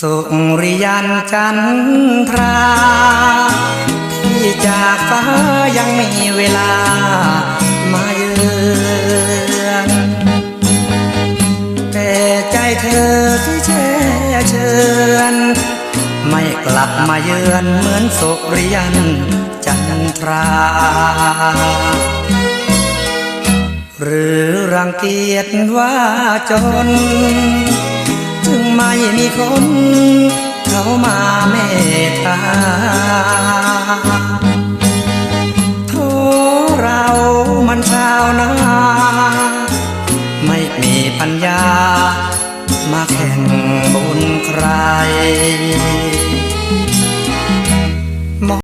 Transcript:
สุริยันจันทราที่จากฟ้ายังมีเวลามาเยือนแต่ใจเธอที่แช่เชือไม่กลับมาเยือนเหมือนสุริยันจันทรา หรือรังเกียจว่าจน มีคน เข้ามาเมตตาโทเรามันชาวนาไม่มีปัญญา มาแข่งบุญใคร